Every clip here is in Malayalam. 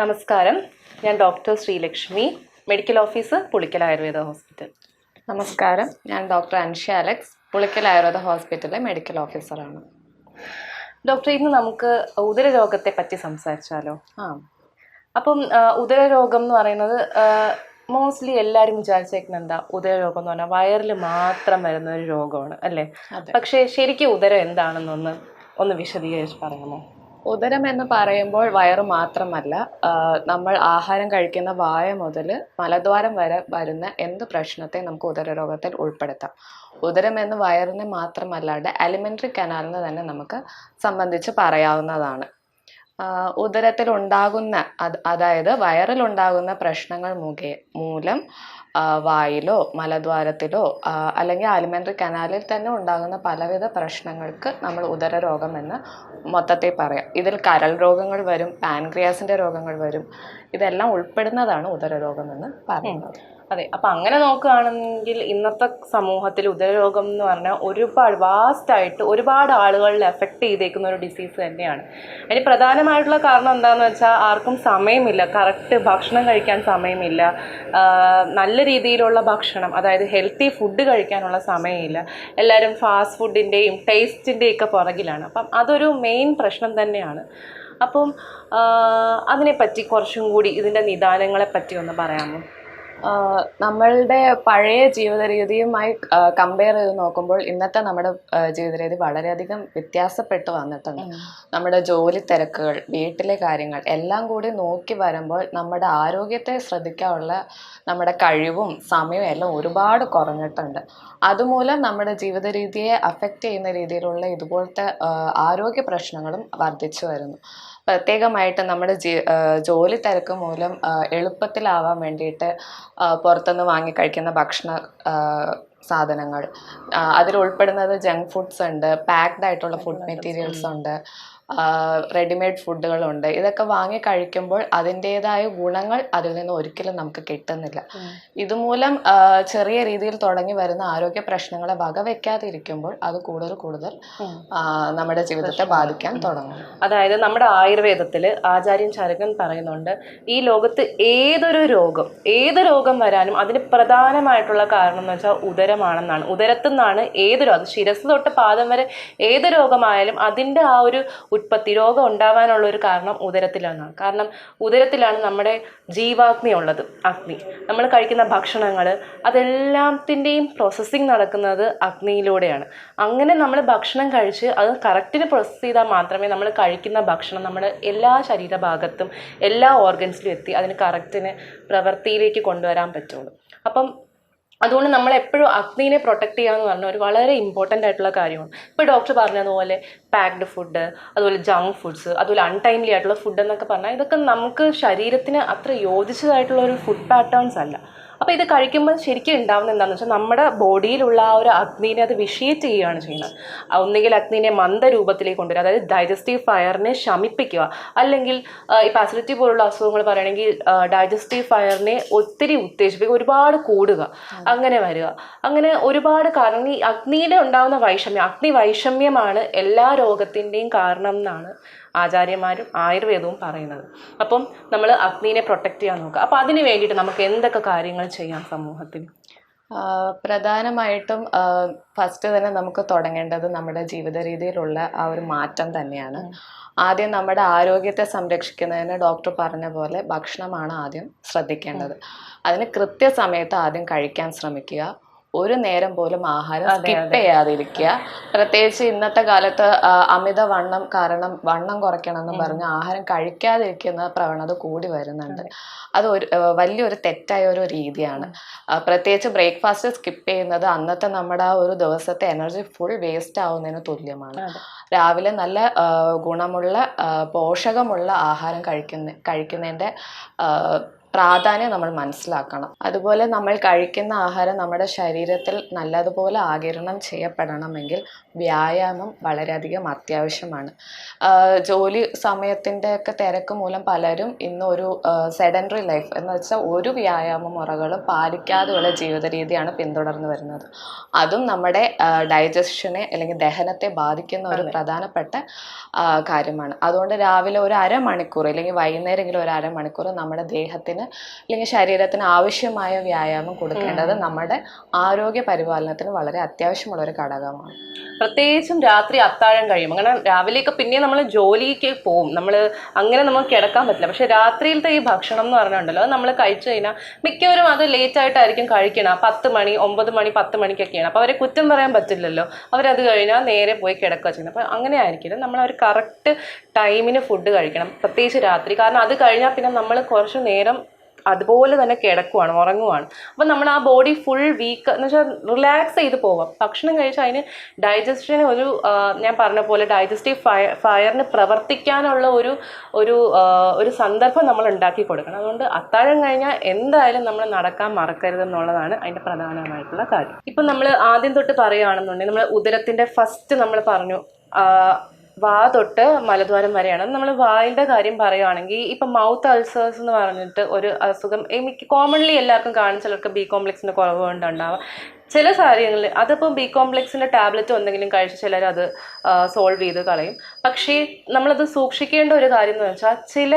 നമസ്കാരം. ഞാൻ doctor Sreelakshmi medical officer Pulikkal Ayurveda hospital. നമസ്കാരം. ഞാൻ ഡോക്ടർ അൻഷ അലക്സ് പുളിക്കൽ ആയുർവേദ ഹോസ്പിറ്റലിലെ മെഡിക്കൽ ഓഫീസറാണ്. ഡോക്ടർ ഇന്ന് നമുക്ക് ഉദരരോഗത്തെ പറ്റി സംസാരിച്ചാലോ? ആ. അപ്പം ഉദരരോഗം എന്ന് പറയുന്നത് മോസ്റ്റ്ലി എല്ലാവരും വിചാരിച്ചേക്കുന്നത് എന്താ ഉദരരോഗം എന്ന് പറഞ്ഞാൽ വയറിൽ മാത്രം വരുന്ന ഒരു രോഗമാണ് അല്ലേ. പക്ഷേ ശരിക്കും ഉദരം എന്താണെന്നൊന്ന് ഒന്ന് വിശദീകരിച്ച് പറയാമോ? ഉദരം എന്ന് പറയുമ്പോൾ വയറ് മാത്രമല്ല നമ്മൾ ആഹാരം കഴിക്കുന്ന വായ മുതൽ മലദ്വാരം വരെ വരുന്ന എന്ത് പ്രശ്നത്തെ നമുക്ക് ഉദരരോഗത്തിൽ ഉൾപ്പെടുത്താം. ഉദരം എന്ന് വയറിനെ മാത്രമല്ലാണ്ട് അലിമെന്ററി കനാലിനെ തന്നെ നമുക്ക് സംബന്ധിച്ച് പറയാവുന്നതാണ്. ഉദരത്തിൽ ഉണ്ടാകുന്ന അത് അതായത് വയറിൽ ഉണ്ടാകുന്ന പ്രശ്നങ്ങൾ മുഖേ മൂലം വായിലോ മലദ്വാരത്തിലോ അല്ലെങ്കിൽ ആലിമെന്ററി കനാലിൽ തന്നെ ഉണ്ടാകുന്ന പലവിധ പ്രശ്നങ്ങൾക്ക് നമ്മൾ ഉദര എന്ന് മൊത്തത്തിൽ പറയാം. ഇതിൽ കരൾ രോഗങ്ങൾ വരും പാൻക്രിയാസിന്റെ രോഗങ്ങൾ വരും. ഇതെല്ലാം ഉൾപ്പെടുന്നതാണ് ഉദര എന്ന് പറയുന്നത്. അതെ അപ്പൊ അങ്ങനെ നോക്കുകയാണെങ്കിൽ ഇന്നത്തെ സമൂഹത്തിൽ ഉദരരോഗം എന്ന് പറഞ്ഞാൽ ഒരുപാട് വാസ്റ്റ് ആയിട്ട് ഒരുപാട് ആളുകളിൽ എഫക്ട് ചെയ്തേക്കുന്ന ഒരു ഡിസീസ് തന്നെയാണ്. അതിന് പ്രധാനമായിട്ടുള്ള കാരണം എന്താണെന്ന് വെച്ചാൽ ആർക്കും സമയമില്ല. കറക്റ്റ് ഭക്ഷണം കഴിക്കാൻ സമയമില്ല. നല്ല രീതിയിലുള്ള ഭക്ഷണം അതായത് ഹെൽത്തി ഫുഡ് കഴിക്കാനുള്ള സമയമില്ല. എല്ലാവരും ഫാസ്റ്റ് ഫുഡിന്റെയും ടേസ്റ്റിന്റെയും ഒക്കെ പുറകിലാണ്. അപ്പം അതൊരു മെയിൻ പ്രശ്നം തന്നെയാണ്. അപ്പം അതിനെപ്പറ്റി കുറച്ചും കൂടി ഇതിന്റെ നിദാനങ്ങളെപ്പറ്റി ഒന്ന് പറയാമോ? നമ്മളുടെ പഴയ ജീവിത രീതിയുമായി കമ്പയർ ചെയ്ത് നോക്കുമ്പോൾ ഇന്നത്തെ നമ്മുടെ ജീവിത രീതി വളരെയധികം വ്യത്യാസപ്പെട്ട് വന്നിട്ടുണ്ട്. നമ്മുടെ ജോലി തിരക്കുകൾ വീട്ടിലെ കാര്യങ്ങൾ എല്ലാം കൂടി നോക്കി വരുമ്പോൾ നമ്മുടെ ആരോഗ്യത്തെ ശ്രദ്ധിക്കാനുള്ള നമ്മുടെ കഴിവും സമയവും എല്ലാം ഒരുപാട് കുറഞ്ഞിട്ടുണ്ട്. അതുമൂലം നമ്മുടെ ജീവിത രീതിയെ അഫക്റ്റ് ചെയ്യുന്ന രീതിയിലുള്ള ഇതുപോലത്തെ ആരോഗ്യ പ്രശ്നങ്ങളും വർദ്ധിച്ചു വരുന്നു. പ്രത്യേകമായിട്ട് നമ്മുടെ ജീ ജോലി തിരക്ക് മൂലം എളുപ്പത്തിലാവാൻ വേണ്ടിയിട്ട് പുറത്തുനിന്ന് വാങ്ങി കഴിക്കുന്ന ഭക്ഷണ സാധനങ്ങൾ. അതിൽ ഉൾപ്പെടുന്നത് ജങ്ക് ഫുഡ്സ് ഉണ്ട് പാക്ഡ് ആയിട്ടുള്ള ഫുഡ് മെറ്റീരിയൽസ് ഉണ്ട്. റെഡിമെയ്ഡ് ഫുഡുകളുണ്ട് ഇതൊക്കെ വാങ്ങി കഴിക്കുമ്പോൾ അതിന്റെതായ ഗുണങ്ങൾ അതിൽ നിന്ന് ഒരിക്കലും നമുക്ക് കിട്ടുന്നില്ല. ഇതുമൂലം ചെറിയ രീതിയിൽ തുടങ്ങി വരുന്ന ആരോഗ്യ പ്രശ്നങ്ങളെ വകവെക്കാതിരിക്കുമ്പോൾ അത് കൂടുതൽ കൂടുതൽ നമ്മുടെ ജീവിതത്തെ ബാധിക്കാൻ തുടങ്ങും. അതായത് നമ്മുടെ ആയുർവേദത്തിൽ ആചാര്യൻ ചരകൻ പറയുന്നുണ്ട് ഈ ലോകത്ത് ഏതൊരു രോഗം ഏത് രോഗം വരാനും അതിന് പ്രധാനമായിട്ടുള്ള കാരണം എന്ന് വെച്ചാൽ ഉദരമാണെന്നാണ്. ഉദരത്തു നിന്നാണ് ഏത് രോഗം ശിരസ് തൊട്ട് പാദം വരെ ഏത് രോഗമായാലും അതിന്റെ ആ ഒരു ഉത്പത്തി രോഗം ഉണ്ടാവാനുള്ള ഒരു കാരണം ഉദരത്തിലാണ്. കാരണം ഉദരത്തിലാണ് നമ്മുടെ ജീവാഗ്നി ഉള്ളത് അഗ്നി. നമ്മൾ കഴിക്കുന്ന ഭക്ഷണങ്ങൾ അതെല്ലാത്തിന്റെയും പ്രോസസ്സിങ് നടക്കുന്നത് അഗ്നിയിലൂടെയാണ്. അങ്ങനെ നമ്മൾ ഭക്ഷണം കഴിച്ച് അത് കറക്റ്റിന് പ്രോസസ്സ് ചെയ്താൽ മാത്രമേ നമ്മൾ കഴിക്കുന്ന ഭക്ഷണം നമ്മുടെ എല്ലാ ശരീരഭാഗത്തും എല്ലാ ഓർഗൻസിലും എത്തി അതിന് കറക്റ്റിന് പ്രവൃത്തിയിലേക്ക് കൊണ്ടുവരാൻ പറ്റുള്ളൂ. അപ്പം അതുകൊണ്ട് നമ്മൾ എപ്പോഴും അഗ്നിനെ പ്രൊട്ടക്ട് ചെയ്യുക എന്ന് പറഞ്ഞാൽ ഒരു വളരെ ഇമ്പോർട്ടന്റ് ആയിട്ടുള്ള കാര്യമാണ്. ഇപ്പോൾ ഡോക്ടർ പറഞ്ഞതുപോലെ പാക്ഡ് ഫുഡ് അതുപോലെ ജങ്ക് ഫുഡ്സ് അതുപോലെ അൺടൈംലി ആയിട്ടുള്ള ഫുഡ് എന്നൊക്കെ പറഞ്ഞാൽ ഇതൊക്കെ നമുക്ക് ശരീരത്തിന് അത്ര യോജിച്ചതായിട്ടുള്ള ഒരു ഫുഡ് പാറ്റേൺസ് അല്ല. അപ്പോൾ ഇത് കഴിക്കുമ്പോൾ ശരിക്കും ഉണ്ടാവുന്ന എന്താണെന്ന് വെച്ചാൽ നമ്മുടെ ബോഡിയിലുള്ള ആ ഒരു അഗ്നിനെ അത് വിഷീറ്റ് ചെയ്യുകയാണ് ചെയ്യുന്നത്. ഒന്നുകിൽ അഗ്നിനെ മന്ദരൂപത്തിലേക്ക് കൊണ്ടുവരിക അതായത് ഡൈജസ്റ്റീവ് ഫയറിനെ ശമിപ്പിക്കുക അല്ലെങ്കിൽ ഈ ഇപ്പോൾ അസിഡിറ്റി പോലുള്ള അസുഖങ്ങൾ പറയുകയാണെങ്കിൽ ഡൈജസ്റ്റീവ് ഫയറിനെ ഒത്തിരി ഉത്തേജിപ്പിക്കുക ഒരുപാട് കൂടുക അങ്ങനെ വരിക. അങ്ങനെ ഒരുപാട് കാരണം ഈ അഗ്നിയുടെ ഉണ്ടാകുന്ന വൈഷമ്യം അഗ്നി വൈഷമ്യമാണ് എല്ലാ രോഗത്തിന്റെയും കാരണം എന്നാണ് ആചാര്യന്മാരും ആയുർവേദവും പറയുന്നത്. അപ്പം നമ്മൾ അഗ്നിനെ പ്രൊട്ടക്റ്റ് ചെയ്യാൻ നോക്കുക. അപ്പം അതിന് വേണ്ടിയിട്ട് നമുക്ക് എന്തൊക്കെ കാര്യങ്ങൾ ചെയ്യാം സമൂഹത്തിൽ? പ്രധാനമായിട്ടും ഫസ്റ്റ് തന്നെ നമുക്ക് തുടങ്ങേണ്ടത് നമ്മുടെ ജീവിത രീതിയിലുള്ള ആ ഒരു മാറ്റം തന്നെയാണ്. ആദ്യം നമ്മുടെ ആരോഗ്യത്തെ സംരക്ഷിക്കുന്നതിന് ഡോക്ടർ പറഞ്ഞ പോലെ ഭക്ഷണമാണ് ആദ്യം ശ്രദ്ധിക്കേണ്ടത്. അതിന് കൃത്യസമയത്ത് ആദ്യം കഴിക്കാൻ ശ്രമിക്കുക. ഒരു നേരം പോലും ആഹാരം സ്കിപ്പ് ചെയ്യാതിരിക്കുക പ്രത്യേകിച്ച് ഇന്നത്തെ കാലത്ത് അമിത വണ്ണം കാരണം വണ്ണം കുറയ്ക്കണം എന്ന് പറഞ്ഞ് ആഹാരം കഴിക്കാതിരിക്കുന്ന പ്രവണത കൂടി വരുന്നുണ്ട്. അത്. ഒരു വലിയൊരു തെറ്റായ ഒരു രീതിയാണ്. പ്രത്യേകിച്ച് ബ്രേക്ക്ഫാസ്റ്റ് സ്കിപ്പ് ചെയ്യുന്നത് അന്നത്തെ നമ്മുടെ ആ ഒരു ദിവസത്തെ എനർജി ഫുൾ വേസ്റ്റ് ആവുന്നതിന് തുല്യമാണ് രാവിലെ നല്ല ഗുണമുള്ള പോഷകമുള്ള ആഹാരം കഴിക്കുന്ന കഴിക്കുന്നതിന്റെ പ്രാധാന്യം നമ്മൾ മനസ്സിലാക്കണം. അതുപോലെ നമ്മൾ കഴിക്കുന്ന ആഹാരം നമ്മുടെ ശരീരത്തിൽ നല്ലതുപോലെ ആകിരണം ചെയ്യപ്പെടണമെങ്കിൽ വ്യായാമം വളരെയധികം അത്യാവശ്യമാണ്. ജോലി സമയത്തിന്റെ ഒക്കെ തിരക്ക് മൂലം പലരും ഇന്നൊരു ഒരു സെഡൻഡറി ലൈഫ് എന്ന് വെച്ചാൽ ഒരു വ്യായാമ മുറകളും പാലിക്കാതെയുള്ള ജീവിത രീതിയാണ് പിന്തുടർന്ന് വരുന്നത്. അതും നമ്മുടെ ഡൈജഷനെ അല്ലെങ്കിൽ ദഹനത്തെ ബാധിക്കുന്ന ഒരു പ്രധാനപ്പെട്ട കാര്യമാണ്. അതുകൊണ്ട് രാവിലെ ഒരു അരമണിക്കൂർ അല്ലെങ്കിൽ വൈകുന്നേരമെങ്കിലും ഒരു അരമണിക്കൂർ നമ്മുടെ ദേഹത്തിന് അല്ലെങ്കിൽ ശരീരത്തിന് ആവശ്യമായ വ്യായാമം കൊടുക്കേണ്ടത് നമ്മുടെ ആരോഗ്യ പരിപാലനത്തിന് വളരെ അത്യാവശ്യമുള്ള ഒരു ഘടകമാണ്. പ്രത്യേകിച്ചും രാത്രി അത്താഴം കഴിയും അങ്ങനെ രാവിലെയൊക്കെ പിന്നെ നമ്മൾ ജോലിക്ക് പോവും. നമ്മൾ അങ്ങനെ നമുക്ക് കിടക്കാൻ പറ്റില്ല. പക്ഷെ രാത്രിയിലത്തെ ഈ ഭക്ഷണം എന്ന് പറഞ്ഞിട്ടുണ്ടല്ലോ അത് നമ്മൾ കഴിച്ചു കഴിഞ്ഞാൽ മിക്കവരും അത് ലേറ്റ് ആയിട്ടായിരിക്കും കഴിക്കണം പത്ത് മണി ഒമ്പത് മണി പത്ത് മണിക്കൊക്കെയാണ്. അപ്പോൾ അവരെ കുറ്റം പറയാൻ പറ്റില്ലല്ലോ. അവരത് കഴിഞ്ഞാൽ നേരെ പോയി കിടക്കുക ചെയ്യുന്നത്. അപ്പോൾ അങ്ങനെ ആയിരിക്കില്ല നമ്മൾ ഒരു കറക്റ്റ് ടൈമിന് ഫുഡ് കഴിക്കണം. പ്രത്യേകിച്ച് രാത്രി. കാരണം അത് കഴിഞ്ഞാൽ പിന്നെ നമ്മൾ കുറച്ച് നേരം അതുപോലെ തന്നെ കിടക്കുവാണ് ഉറങ്ങുവാണ്. അപ്പം നമ്മൾ ആ ബോഡി ഫുൾ വീക്ക് എന്ന് വെച്ചാൽ റിലാക്സ് ചെയ്ത് പോവാം. ഭക്ഷണം കഴിച്ചാൽ അതിന് ഡൈജസ്റ്റിന് ഒരു ഞാൻ പറഞ്ഞ പോലെ ഡൈജസ്റ്റീവ് ഫയർ ഫയറിന് പ്രവർത്തിക്കാനുള്ള ഒരു ഒരു ഒരു സന്ദർഭം നമ്മൾ ഉണ്ടാക്കി കൊടുക്കണം. അതുകൊണ്ട് അത്താഴം കഴിഞ്ഞാൽ എന്തായാലും നമ്മൾ നടക്കാൻ മറക്കരുത് എന്നുള്ളതാണ് അതിന്റെ പ്രധാനമായിട്ടുള്ള കാര്യം. ഇപ്പം നമ്മൾ ആദ്യം തൊട്ട് പറയുകയാണെന്നുണ്ടെങ്കിൽ നമ്മൾ ഉദരത്തിന്റെ ഫസ്റ്റ് നമ്മൾ പറഞ്ഞു വാ തൊട്ട് മലദ്വാരം വരെയാണ്. നമ്മൾ വായിന്റെ കാര്യം പറയുകയാണെങ്കിൽ ഇപ്പൊ മൗത്ത് അൾസേഴ്സ് എന്ന് പറഞ്ഞിട്ട് ഒരു അസുഖം എനിക്ക് കോമൺലി എല്ലാവർക്കും കാണും ചിലർക്ക് ബി കോംപ്ലക്സിന്റെ കുറവ് കൊണ്ടുണ്ടാവാം ചില കാര്യങ്ങളിൽ അതിപ്പോൾ ബി കോംപ്ലക്സിന്റെ ടാബ്ലറ്റ് എന്തെങ്കിലും കഴിച്ച് ചിലർ അത് സോൾവ് ചെയ്ത് കളയും. പക്ഷേ നമ്മളത് സൂക്ഷിക്കേണ്ട ഒരു കാര്യം എന്ന് വെച്ചാൽ ചില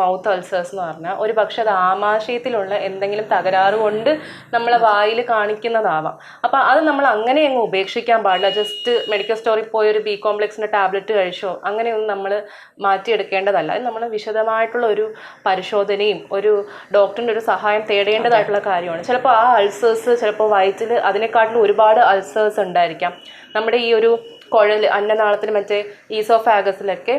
മൗത്ത് അൾസേഴ്സ് എന്ന് പറഞ്ഞാൽ ഒരു പക്ഷെ അത് ആമാശയത്തിലുള്ള എന്തെങ്കിലും തകരാറ് കൊണ്ട് നമ്മളെ വായിൽ കാണിക്കുന്നതാവാം. അപ്പോൾ അത് നമ്മൾ അങ്ങനെ അങ്ങ് ഉപേക്ഷിക്കാൻ പാടില്ല. ജസ്റ്റ് മെഡിക്കൽ സ്റ്റോറിൽ പോയി ഒരു ബി കോംപ്ലക്സിന്റെ ടാബ്ലറ്റ് കഴിച്ചോ അങ്ങനെയൊന്നും നമ്മൾ മാറ്റിയെടുക്കേണ്ടതല്ല. അത് നമ്മൾ വിശദമായിട്ടുള്ള ഒരു പരിശോധനയും ഒരു ഡോക്ടറിന്റെ ഒരു സഹായം തേടേണ്ടതായിട്ടുള്ള കാര്യമാണ്. ചിലപ്പോൾ ആ അൾസേഴ്സ് ചിലപ്പോൾ വയറ്റിൽ അതിനെക്കാട്ടിലും ഒരുപാട് അൾസേഴ്സ് ഉണ്ടായിരിക്കാം. നമ്മുടെ ഈ ഒരു കുഴൽ അന്നനാളത്തിൽ മറ്റേ ഈസോഫാഗസിലൊക്കെ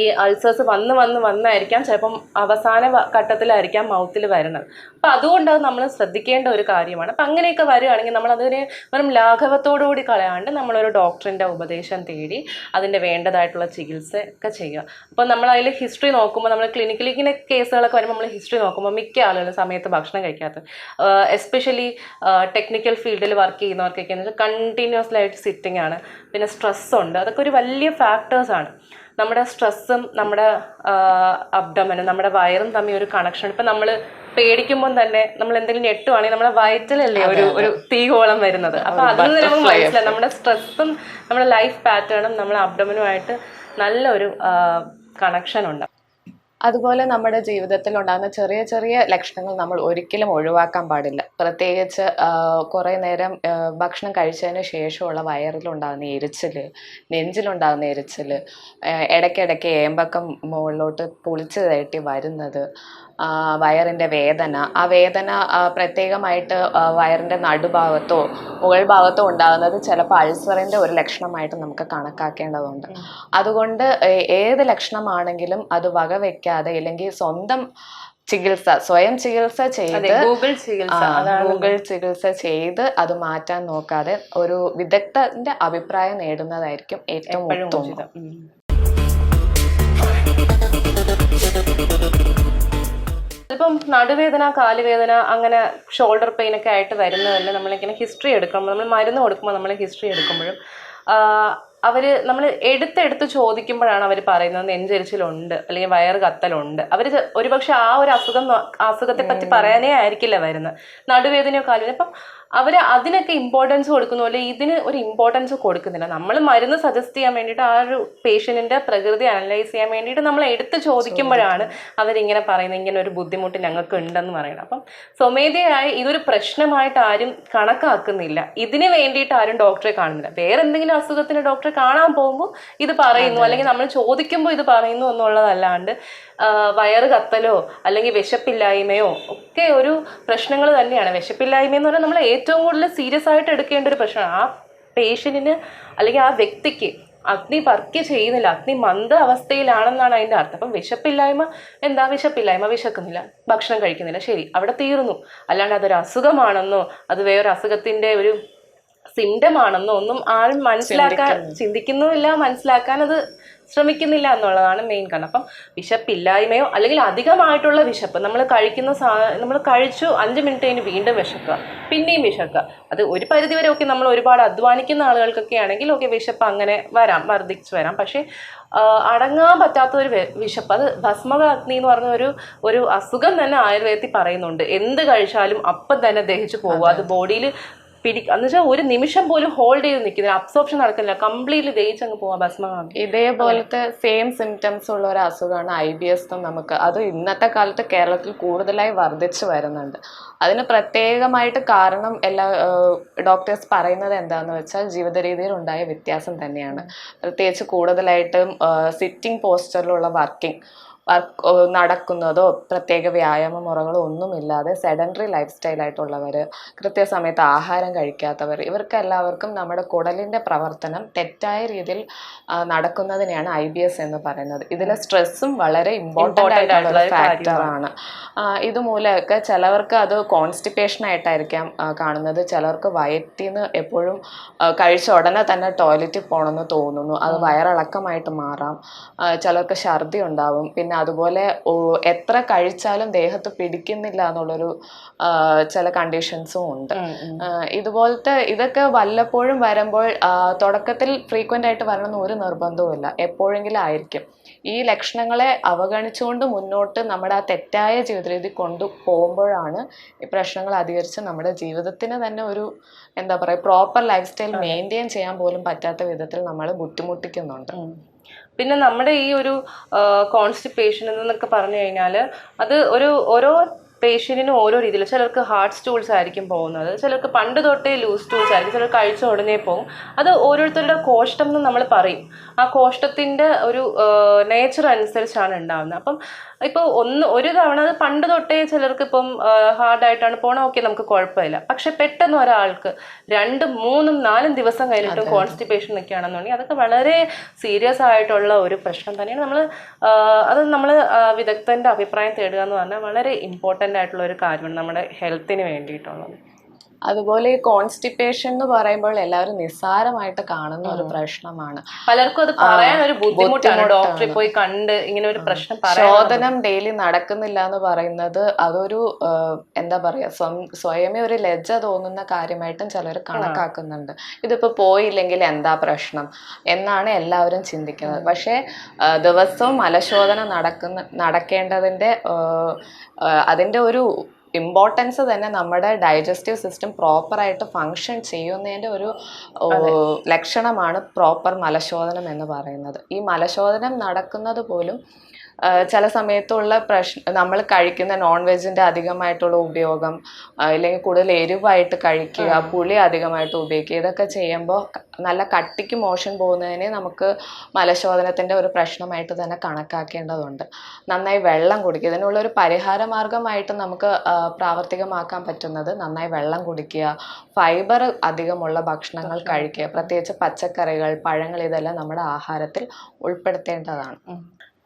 ഈ അൾസേഴ്സ് വന്ന് വന്ന് വന്നായിരിക്കാം. ചിലപ്പം അവസാന ഘട്ടത്തിലായിരിക്കാം മൗത്തിൽ വരുന്നത്. അപ്പം അതുകൊണ്ട് അത് നമ്മൾ ശ്രദ്ധിക്കേണ്ട ഒരു കാര്യമാണ്. അപ്പം അങ്ങനെയൊക്കെ വരികയാണെങ്കിൽ നമ്മൾ അതിനെ വെറും ലാഘവത്തോടുകൂടി കളയാണ്ട് നമ്മളൊരു ഡോക്ടറിന്റെ ഉപദേശം തേടി അതിന്റെ വേണ്ടതായിട്ടുള്ള ചികിത്സ ഒക്കെ ചെയ്യുക. അപ്പോൾ നമ്മൾ അതിൽ ഹിസ്റ്ററി നോക്കുമ്പോൾ നമ്മൾ ക്ലിനിക്കലി ഇങ്ങനെ കേസുകളൊക്കെ വരുമ്പോൾ നമ്മൾ ഹിസ്റ്ററി നോക്കുമ്പോൾ മിക്ക ആളുകളും സമയത്ത് ഭക്ഷണം കഴിക്കാത്ത എസ്പെഷ്യലി ടെക്നിക്കൽ ഫീൽഡിൽ വർക്ക് ചെയ്യുന്നവർക്കൊക്കെ എന്ന് വെച്ചാൽ കണ്ടിന്യൂസ്ലി ആയിട്ട് സിറ്റിംഗ് ആണ്. പിന്നെ സ്ട്രെസ്സുണ്ട് അതൊക്കെ ഒരു വലിയ ഫാക്ടേഴ്സാണ് നമ്മുടെ സ്ട്രെസ്സും നമ്മുടെ അബ്ഡമനും നമ്മുടെ വയറും തമ്മിൽ ഒരു കണക്ഷൻ ഇപ്പം നമ്മൾ പേടിക്കുമ്പോൾ തന്നെ നമ്മൾ എന്തെങ്കിലും ഞെട്ടുവാണെങ്കിൽ നമ്മുടെ വയറ്റിലല്ലേ ഒരു ഒരു തീകോളം വരുന്നത്. അപ്പൊ അതിൽ നിന്ന് നമുക്ക് മനസ്സിലായി നമ്മുടെ സ്ട്രെസ്സും നമ്മുടെ ലൈഫ് പാറ്റേണും നമ്മുടെ അബ്ഡമനുമായിട്ട് നല്ലൊരു കണക്ഷൻ ഉണ്ട്. അതുപോലെ നമ്മുടെ ജീവിതത്തിൽ ഉണ്ടാകുന്ന ചെറിയ ചെറിയ ലക്ഷണങ്ങൾ നമ്മൾ ഒരിക്കലും ഒഴിവാക്കാൻ പാടില്ല. പ്രത്യേകിച്ച് കുറേ നേരം ഭക്ഷണം കഴിച്ചതിന് ശേഷമുള്ള വയറിലുണ്ടാകുന്ന എരിച്ചിൽ നെഞ്ചിലുണ്ടാകുന്ന എരിച്ചിൽ ഇടയ്ക്കിടയ്ക്ക് ഏമ്പക്കം മുകളിലോട്ട് പുളിച്ച് തേട്ടി വരുന്നത് വയറിന്റെ വേദന. ആ വേദന പ്രത്യേകമായിട്ട് വയറിന്റെ നടുഭാഗത്തോ മുകൾ ഭാഗത്തോ ഉണ്ടാകുന്നത് ചിലപ്പോൾ അൾസറിന്റെ ഒരു ലക്ഷണമായിട്ട് നമുക്ക് കണക്കാക്കേണ്ടതുണ്ട്. അതുകൊണ്ട് ഏത് ലക്ഷണമാണെങ്കിലും അത് വകവെക്കാതെ അല്ലെങ്കിൽ സ്വന്തം ചികിത്സ സ്വയം ചികിത്സ ചെയ്ത് ഗൂഗിൾ ചികിത്സ ഗൂഗിൾ ചികിത്സ ചെയ്ത് അത് മാറ്റാൻ നോക്കാതെ ഒരു വിദഗ്ധന്റെ അഭിപ്രായം നേടുന്നതായിരിക്കും ഏറ്റവും ഉത്തമം. ഉചിതം. ഇപ്പം നടുവേദന കാലുവേദന അങ്ങനെ ഷോൾഡർ പെയിൻ ഒക്കെ ആയിട്ട് വരുന്നതല്ല നമ്മളിങ്ങനെ ഹിസ്റ്ററി എടുക്കുമ്പോൾ നമ്മൾ മരുന്ന് കൊടുക്കുമ്പോൾ നമ്മൾ ഹിസ്റ്ററി എടുക്കുമ്പോഴും അവർ നമ്മൾ എടുത്തെടുത്ത് ചോദിക്കുമ്പോഴാണ് അവർ പറയുന്നത് നെഞ്ചരിച്ചിലുണ്ട് അല്ലെങ്കിൽ വയറ് കത്തലുണ്ട്. അവർ ഒരുപക്ഷെ ആ ഒരു അസുഖം അസുഖത്തെ പറ്റി പറയാനേ ആയിരിക്കില്ല വരുന്നത്. നടുവേദനയോ കാലുവേദന അപ്പം അവർ അതിനൊക്കെ ഇമ്പോർട്ടൻസ് കൊടുക്കുന്ന പോലെ ഇതിന് ഒരു ഇമ്പോർട്ടൻസ് കൊടുക്കുന്നില്ല. നമ്മൾ മരുന്ന് സജസ്റ്റ് ചെയ്യാൻ വേണ്ടിയിട്ട് ആ ഒരു പേഷ്യന്റിന്റെ പ്രകൃതി അനലൈസ് ചെയ്യാൻ വേണ്ടിയിട്ട് നമ്മൾ എടുത്ത് ചോദിക്കുമ്പോഴാണ് അവരിങ്ങനെ പറയുന്നത് ഇങ്ങനെ ഒരു ബുദ്ധിമുട്ട് ഞങ്ങൾക്ക് ഉണ്ടെന്ന് പറയുന്നത്. അപ്പം സ്വമേധയായി ഇതൊരു പ്രശ്നമായിട്ട് ആരും കണക്കാക്കുന്നില്ല. ഇതിന് വേണ്ടിയിട്ട് ആരും ഡോക്ടറെ കാണുന്നില്ല. വേറെ എന്തെങ്കിലും അസുഖത്തിന് ഡോക്ടറെ കാണാൻ പോകുമ്പോൾ ഇത് പറയുന്നു അല്ലെങ്കിൽ നമ്മൾ ചോദിക്കുമ്പോൾ ഇത് പറയുന്നു എന്നുള്ളതല്ലാണ്ട് വയറ് കത്തലോ അല്ലെങ്കിൽ വിശപ്പില്ലായ്മയോ ഒക്കെ ഒരു പ്രശ്നങ്ങൾ തന്നെയാണ്. വിശപ്പില്ലായ്മ എന്ന് പറഞ്ഞാൽ നമ്മൾ ഏറ്റവും കൂടുതൽ സീരിയസ് ആയിട്ട് എടുക്കേണ്ട ഒരു പ്രശ്നമാണ്. ആ പേഷ്യന്റിന് അല്ലെങ്കിൽ ആ വ്യക്തിക്ക് അഗ്നി വർക്ക് ചെയ്യുന്നില്ല. അഗ്നി മന്ദ അവസ്ഥയിലാണെന്നാണ് അതിന്റെ അർത്ഥം. അപ്പം വിശപ്പില്ലായ്മ എന്താ? വിശപ്പില്ലായ്മ വിശക്കുന്നില്ല. ഭക്ഷണം കഴിക്കുന്നില്ല. ശരി അവിടെ തീർന്നു. അല്ലാണ്ട് അതൊരു അസുഖമാണെന്നോ അത് വേറൊരു അസുഖത്തിന്റെ ഒരു സിംറ്റം ആണെന്നോ ഒന്നും ആരും മനസ്സിലാക്കാൻ ചിന്തിക്കുന്നുമില്ല. മനസ്സിലാക്കാൻ അത് ശ്രമിക്കുന്നില്ല എന്നുള്ളതാണ് മെയിൻ കാരണം. അപ്പം വിശപ്പില്ലായ്മയോ അല്ലെങ്കിൽ അധികമായിട്ടുള്ള വിശപ്പ് നമ്മൾ കഴിക്കുന്ന സാ നമ്മൾ കഴിച്ചു അഞ്ച് മിനിറ്റ് കഴിഞ്ഞ് വീണ്ടും വിശക്കുക പിന്നെയും വിശക്കുക. അത് ഒരു പരിധി വരെ ഒക്കെ നമ്മൾ ഒരുപാട് അധ്വാനിക്കുന്ന ആളുകൾക്കൊക്കെ ആണെങ്കിൽ ഓക്കെ വിശപ്പ് അങ്ങനെ വരാം വർദ്ധിച്ചു വരാം. പക്ഷേ അടങ്ങാൻ പറ്റാത്ത ഒരു വിശപ്പ് അത് ഭസ്മകാഗ്നി എന്ന് പറഞ്ഞ ഒരു ഒരു അസുഖം തന്നെ ആയുർവേദത്തിൽ പറയുന്നുണ്ട്. എന്ത് കഴിച്ചാലും അപ്പം തന്നെ ദഹിച്ചു പോകും അത്. ബോഡിയിൽ പിടി എന്ന് വെച്ചാൽ ഒരു നിമിഷം പോലും ഹോൾഡ് ചെയ്ത് നിൽക്കുന്നില്ല അബ്സോർപ്ഷൻ നടക്കുന്നില്ല കംപ്ലീറ്റ്ലി ദഹിച്ചങ്ങ് പോകാൻ അഗ്നി ഇതേപോലത്തെ സെയിം സിംറ്റംസ് ഉള്ള ഒരു അസുഖമാണ് ഐ ബി എസ് നമുക്ക്. അത് ഇന്നത്തെ കാലത്ത് കേരളത്തിൽ കൂടുതലായി വർദ്ധിച്ചു വരുന്നുണ്ട്. അതിന് പ്രത്യേകമായിട്ട് കാരണം എല്ലാ ഡോക്ടേഴ്സ് പറയുന്നത് എന്താണെന്ന് വെച്ചാൽ ജീവിത രീതിയിൽ ഉണ്ടായ വ്യത്യാസം തന്നെയാണ്. പ്രത്യേകിച്ച് കൂടുതലായിട്ടും സിറ്റിംഗ് പോസ്റ്ററിലുള്ള വർക്കിംഗ് വർക്ക് നടക്കുന്നതോ പ്രത്യേക വ്യായാമ മുറകളോ ഒന്നുമില്ലാതെ സെഡൻറി ലൈഫ് സ്റ്റൈലായിട്ടുള്ളവർ കൃത്യസമയത്ത് ആഹാരം കഴിക്കാത്തവർ ഇവർക്കെല്ലാവർക്കും നമ്മുടെ കുടലിന്റെ പ്രവർത്തനം തെറ്റായ രീതിയിൽ നടക്കുന്നതിനെയാണ് ഐ ബി എസ് എന്ന് പറയുന്നത്. ഇതിലെ സ്ട്രെസ്സും വളരെ ഇമ്പോർട്ടന്റ് ആയിട്ടുള്ള ഫാക്ടറാണ് ഇതുമൂലമൊക്കെ ചിലവർക്ക് അത് കോൺസ്റ്റിപ്പേഷൻ ആയിട്ടായിരിക്കാം കാണുന്നത്. ചിലർക്ക് വയറ്റിൽ നിന്ന് എപ്പോഴും കഴിച്ച ഉടനെ തന്നെ ടോയ്ലറ്റിൽ പോകണമെന്ന് തോന്നുന്നു. അത് വയറിളക്കമായിട്ട് മാറാം. ചിലർക്ക് ഛർദി ഉണ്ടാവും. പിന്നെ അതുപോലെ എത്ര കഴിച്ചാലും ദേഹത്ത് പിടിക്കുന്നില്ല എന്നുള്ളൊരു ചില കണ്ടീഷൻസും ഉണ്ട്. ഇതുപോലത്തെ ഇതൊക്കെ വല്ലപ്പോഴും വരുമ്പോൾ തുടക്കത്തിൽ ഫ്രീക്വന്റ് ആയിട്ട് വരണമെന്ന് ഒരു നിർബന്ധവുമില്ല എപ്പോഴെങ്കിലും ആയിരിക്കും. ഈ ലക്ഷണങ്ങളെ അവഗണിച്ചുകൊണ്ട് മുന്നോട്ട് നമ്മുടെ ആ തെറ്റായ ജീവിത രീതി കൊണ്ടു പോകുമ്പോഴാണ് ഈ പ്രശ്നങ്ങൾ അധികരിച്ച് നമ്മുടെ ജീവിതത്തിന് തന്നെ ഒരു എന്താ പറയുക പ്രോപ്പർ ലൈഫ് സ്റ്റൈൽ മെയിന്റെയിൻ ചെയ്യാൻ പോലും പറ്റാത്ത വിധത്തിൽ നമ്മൾ ബുദ്ധിമുട്ടിക്കുന്നുണ്ട്. പിന്നെ നമ്മുടെ ഈ ഒരു കോൺസ്റ്റിപ്പേഷൻ എന്നൊക്കെ പറഞ്ഞു കഴിഞ്ഞാൽ അത് ഒരു ഓരോ പേഷ്യന്റിനും ഓരോ രീതിയിൽ ചിലർക്ക് ഹാർഡ് സ്റ്റൂൾസ് ആയിരിക്കും പോകുന്നത്. ചിലർക്ക് പണ്ട് തൊട്ടേ ലൂസ് സ്റ്റൂൾസ് ആയിരിക്കും. ചിലർക്ക് കഴിച്ച ഉടനെ പോകും. അത് ഓരോരുത്തരുടെ കോഷ്ടം എന്ന് നമ്മൾ പറയും. ആ കോഷ്ടത്തിന്റെ ഒരു നേച്ചർ അനുസരിച്ചാണ് ഉണ്ടാകുന്നത് അപ്പം ഇപ്പോൾ ഒന്ന് ഒരു തവണ അത് പണ്ട് തൊട്ടേ ചിലർക്ക് ഇപ്പം ഹാർഡായിട്ടാണ് പോകണം ഓക്കെ നമുക്ക് കുഴപ്പമില്ല. പക്ഷെ പെട്ടെന്ന് ഒരാൾക്ക് രണ്ടും മൂന്നും നാലും ദിവസം കഴിഞ്ഞിട്ടും കോൺസ്റ്റിപ്പേഷൻ നിൽക്കുകയാണെന്നുണ്ടെങ്കിൽ അതൊക്കെ വളരെ സീരിയസ് ആയിട്ടുള്ള ഒരു പ്രശ്നം തന്നെയാണ്. നമ്മൾ അത് നമ്മൾ വിദഗ്ധന്റെ അഭിപ്രായം തേടുക എന്ന് പറഞ്ഞാൽ വളരെ ഇമ്പോർട്ടന്റ് ആയിട്ടുള്ള ഒരു കാര്യമാണ് നമ്മുടെ ഹെൽത്തിന് വേണ്ടിയിട്ടുള്ളത്. അതുപോലെ ഈ കോൺസ്റ്റിപ്പേഷൻ എന്ന് പറയുമ്പോൾ എല്ലാവരും നിസ്സാരമായിട്ട് കാണുന്ന ഒരു പ്രശ്നമാണ്. പലർക്കും അത് പറയാൻ ഒരു ബുദ്ധിമുട്ടാണ്. ഡോക്ടറെ പോയി കണ്ട് ഇങ്ങനെ ഒരു പ്രശ്നം ശോധനം ഡെയിലി നടക്കുന്നില്ല എന്ന് പറയുന്നത് അതൊരു എന്താ പറയാ സ്വം- സ്വയമേ ഒരു ലജ്ജ തോന്നുന്ന കാര്യമായിട്ടും ചിലർ കണക്കാക്കുന്നുണ്ട്. ഇതിപ്പോ പോയില്ലെങ്കിൽ എന്താ പ്രശ്നം എന്നാണ് എല്ലാവരും ചിന്തിക്കുന്നത്. പക്ഷേ ദിവസവും മലശോധന നടക്കുന്ന നടക്കേണ്ടതിന്റെ അതിന്റെ ഒരു ഇമ്പോർട്ടൻസ് തന്നെ നമ്മുടെ ഡൈജസ്റ്റീവ് സിസ്റ്റം പ്രോപ്പറായിട്ട് ഫങ്ഷൻ ചെയ്യുന്നതിന്റെ ഒരു ലക്ഷണമാണ് പ്രോപ്പർ മലശോധനം എന്ന് പറയുന്നത്. ഈ മലശോധനം നടക്കുന്നത് പോലും ചില സമയത്തുള്ള പ്രശ്ന നമ്മൾ കഴിക്കുന്ന നോൺ വെജിന്റെ അധികമായിട്ടുള്ള ഉപയോഗം അല്ലെങ്കിൽ കൂടുതൽ എരിവായിട്ട് കഴിക്കുക പുളി അധികമായിട്ട് ഉപയോഗിക്കുക ഇതൊക്കെ ചെയ്യുമ്പോൾ നല്ല കട്ടിക്ക് മോഷൻ പോകുന്നതിനെ നമുക്ക് മലശോധനത്തിന്റെ ഒരു പ്രശ്നമായിട്ട് തന്നെ കണക്കാക്കേണ്ടതുണ്ട്. നന്നായി വെള്ളം കുടിക്കുക ഇതിനുള്ള ഒരു പരിഹാര മാർഗമായിട്ട് നമുക്ക് പ്രാവർത്തികമാക്കാൻ പറ്റുന്നത് നന്നായി വെള്ളം കുടിക്കുക ഫൈബർ അധികമുള്ള ഭക്ഷണങ്ങൾ കഴിക്കുക പ്രത്യേകിച്ച് പച്ചക്കറികൾ പഴങ്ങൾ ഇതെല്ലാം നമ്മുടെ ആഹാരത്തിൽ ഉൾപ്പെടുത്തേണ്ടതാണ്.